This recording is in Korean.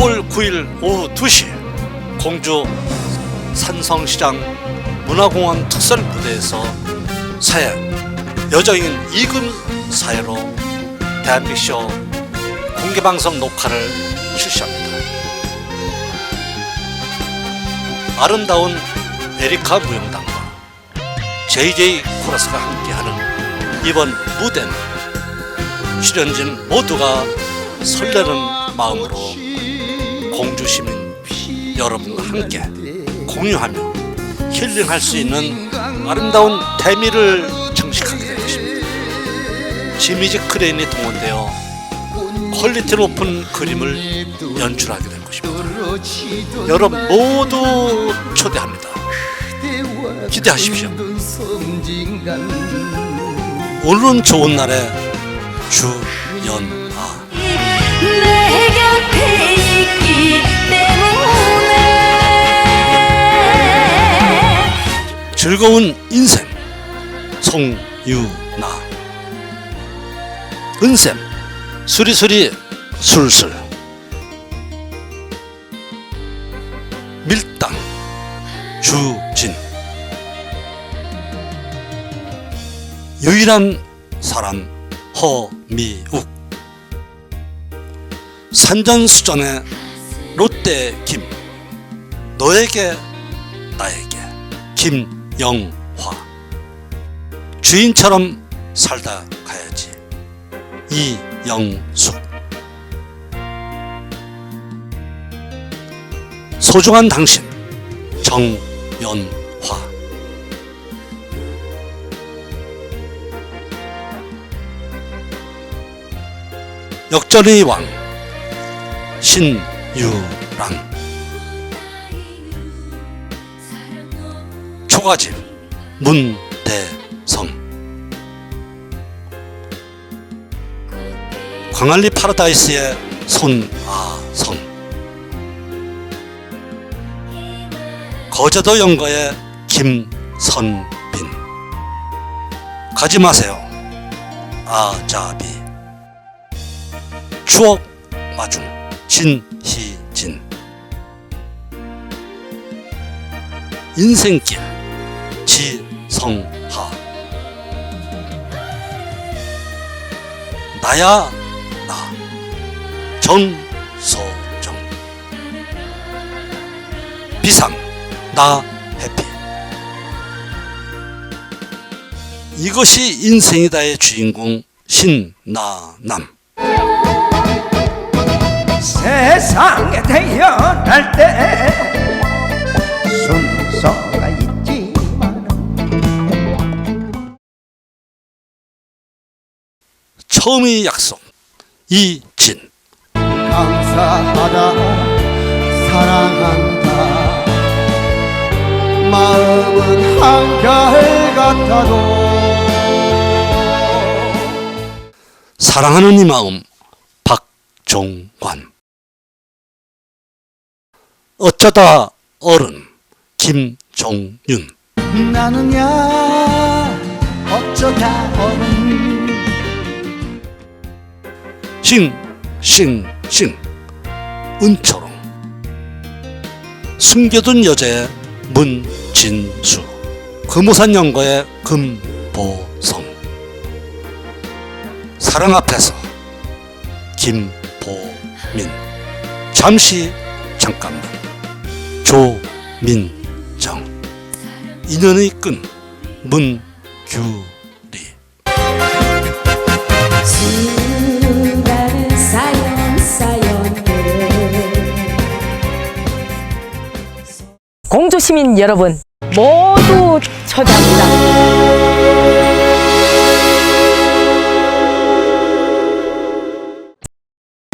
5월 9일 오후 2시 공주 산성시장 문화공원 특설 무대에서 사회 여정인 이금 사회로 대한빅쇼 공개방송 녹화를 실시합니다. 아름다운 에리카 무용단과 JJ 코러스가 함께하는 이번 무대는 출연진 모두가 설레는 마음으로 시민 여러분과 함께 공유하며 힐링할 수 있는 아름다운 대미를 정식하게 될 것입니다. 지미지 크레인이 동원되어 퀄리티 높은 그림을 연출하게 될 것입니다. 여러분 모두 초대합니다. 기대하십시오. 오늘은 좋은 날에 주연아 즐거운 인생. 송유나. 은샘. 수리수리 술술. 밀당. 주진. 유일한 사람 허미욱. 산전수전의 롯데 김. 너에게 나에게 김 영화. 주인처럼 살다 가야지. 이영숙. 소중한 당신 정연화. 역전의 왕 신유랑 초가집 문대성. 광안리 파라다이스의 손아성. 거제도 연가의 김선빈. 가지 마세요. 아자비. 추억 마중. 진희진. 인생길 지성하. 나야 나. 정소정. 비상 나 해피. 이것이 인생이다의 주인공 신나남. 세상에 태어날 때 처음의 약속. 이진. 감사하다 사랑한다. 마음은 한결 같아도. 사랑하는 이 마음 박종관. 어쩌다 어른 김종윤. 나는야 어쩌다 어른 싱싱싱 은초롱. 숨겨둔 여자의 문진수. 금호산 연거의 금보성. 사랑 앞에서 김보민. 잠시 잠깐만 조민정. 인연의 끈 문규 공주 시민 여러분 모두 초대합니다.